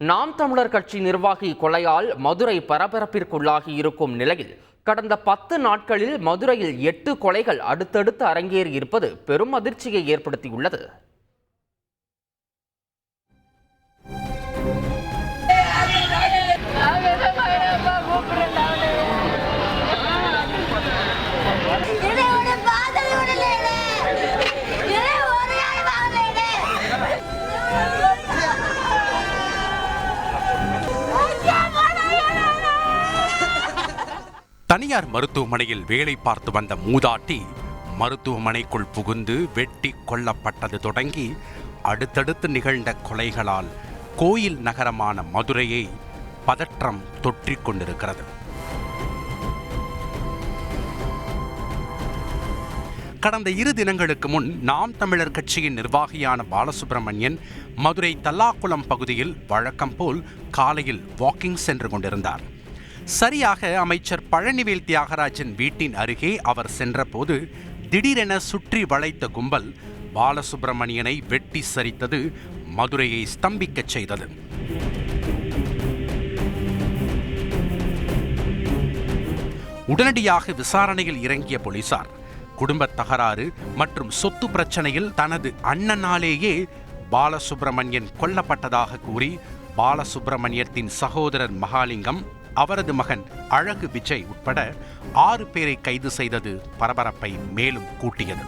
நாம் தமிழர் கட்சி நிர்வாகி கொலையால் மதுரை பரபரப்பிற்குள்ளாகி இருக்கும் நிலையில் கடந்த பத்து நாட்களில் மதுரையில் எட்டு கொலைகள் அடுத்தடுத்து அரங்கேறி இருப்பது பெரும் அதிர்ச்சியை ஏற்படுத்தியுள்ளது. தனியார் மருத்துவமனையில் வேலை பார்த்து வந்த மூதாட்டி மருத்துவமனைக்குள் புகுந்து வெட்டி கொல்லப்பட்டது தொடங்கி அடுத்தடுத்து நிகழ்ந்த கொலைகளால் கோயில் நகரமான மதுரையை பதற்றம் தொற்றிக் கொண்டிருக்கிறது. கடந்த இரு தினங்களுக்கு முன் நாம் தமிழர் கட்சியின் நிர்வாகியான பாலசுப்ரமணியன் மதுரை தல்லாக்குளம் பகுதியில் வழக்கம் போல் காலையில் வாக்கிங் சென்று கொண்டிருந்தார். சரியாக அமைச்சர் பழனிவேல் தியாகராஜன் வீட்டின் அருகே அவர் சென்றபோது திடீரென சுற்றி வளைத்த கும்பல் பாலசுப்பிரமணியனை வெட்டி சரித்தது மதுரையை ஸ்தம்பிக்கச் செய்தது. உடனடியாக விசாரணையில் இறங்கிய போலீசார் குடும்ப தகராறு மற்றும் சொத்து பிரச்சனையில் தனது அண்ணனாலேயே பாலசுப்பிரமணியன் கொல்லப்பட்டதாக கூறி பாலசுப்பிரமணியத்தின் சகோதரர் மகாலிங்கம் அவரது மகன் அழகு விஜய் உட்பட ஆறு பேரை கைது செய்தது பரபரப்பை மேலும் கூட்டியது.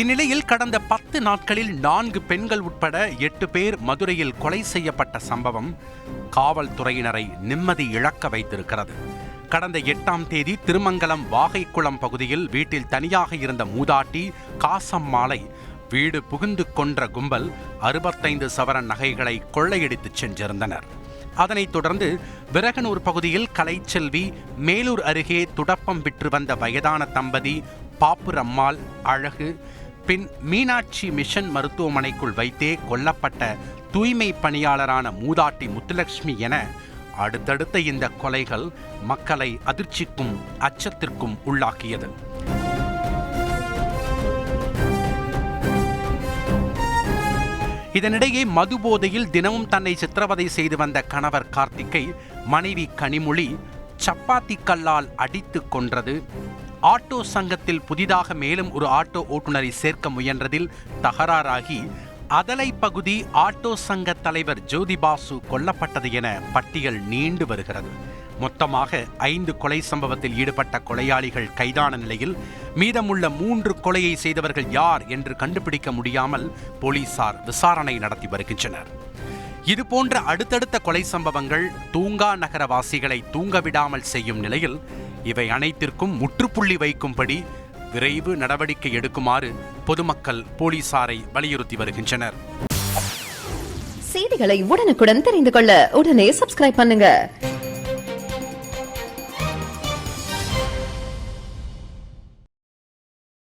இந்நிலையில் கடந்த பத்து நாட்களில் நான்கு பெண்கள் உட்பட எட்டு பேர் மதுரையில் கொலை செய்யப்பட்ட சம்பவம் காவல்துறையினரை நிம்மதி இழக்க வைத்திருக்கிறது. கடந்த எட்டாம் தேதி திருமங்கலம் வாகைக்குளம் பகுதியில் வீட்டில் தனியாக இருந்த மூதாட்டி காசம்மாளை வீடு புகுந்து கொன்ற கும்பல் அறுபத்தைந்து சவரன் நகைகளை கொள்ளையடித்துச் சென்றிருந்தனர். அதனைத் தொடர்ந்து விரகனூர் பகுதியில் கலைச்செல்வி மேலூர் அருகே துடப்பம் விற்று வந்த வயதான தம்பதி பாப்புரம்மாள் அழகு பின் மீனாட்சி மிஷன் மருத்துவமனைக்குள் வைத்தே கொல்லப்பட்ட தூய்மை பணியாளரான மூதாட்டி முத்துலட்சுமி என அடுத்தடுத்த இந்த கொலைகள் மக்களை அதிர்ச்சிக்கும் அச்சத்திற்கும் உள்ளாக்கியது. இதனிடையே மது போதையில் தினமும் தன்னை சித்திரவதை செய்து வந்த கணவர் கார்த்திக்கை மனைவி கனிமொழி சப்பாத்தி கல்லால் அடித்து கொன்றது. ஆட்டோ சங்கத்தில் புதிதாக மேலும் ஒரு ஆட்டோ ஓட்டுநரை சேர்க்க முயன்றதில் தகராறாகி அதலை பகுதி ஆட்டோ சங்க தலைவர் ஜோதிபாசு கொல்லப்பட்டது என பட்டியல் நீண்டு வருகிறது. மொத்தமாக ஐந்து கொலை சம்பவத்தில் ஈடுபட்ட கொலையாளிகள் கைதான நிலையில் மீதமுள்ள மூன்று கொலையை செய்தவர்கள் யார் என்று கண்டுபிடிக்க முடியாமல் போலீசார் விசாரணை நடத்தி வருகின்றனர். இது போன்ற அடுத்தடுத்த கொலை சம்பவங்கள் தூங்கா நகரவாசிகளை தூங்கவிடாமல் செய்யும் நிலையில் இவை அனைத்திற்கும் முற்றுப்புள்ளி வைக்கும்படி விரைவு நடவடிக்கை எடுக்குமாறு பொதுமக்கள் போலீசாரை வலியுறுத்தி வருகின்றனர். செய்திகளை உடனுக்குடன் தெரிந்து கொள்ள உடனே சப்ஸ்கிரைப் பண்ணுங்க.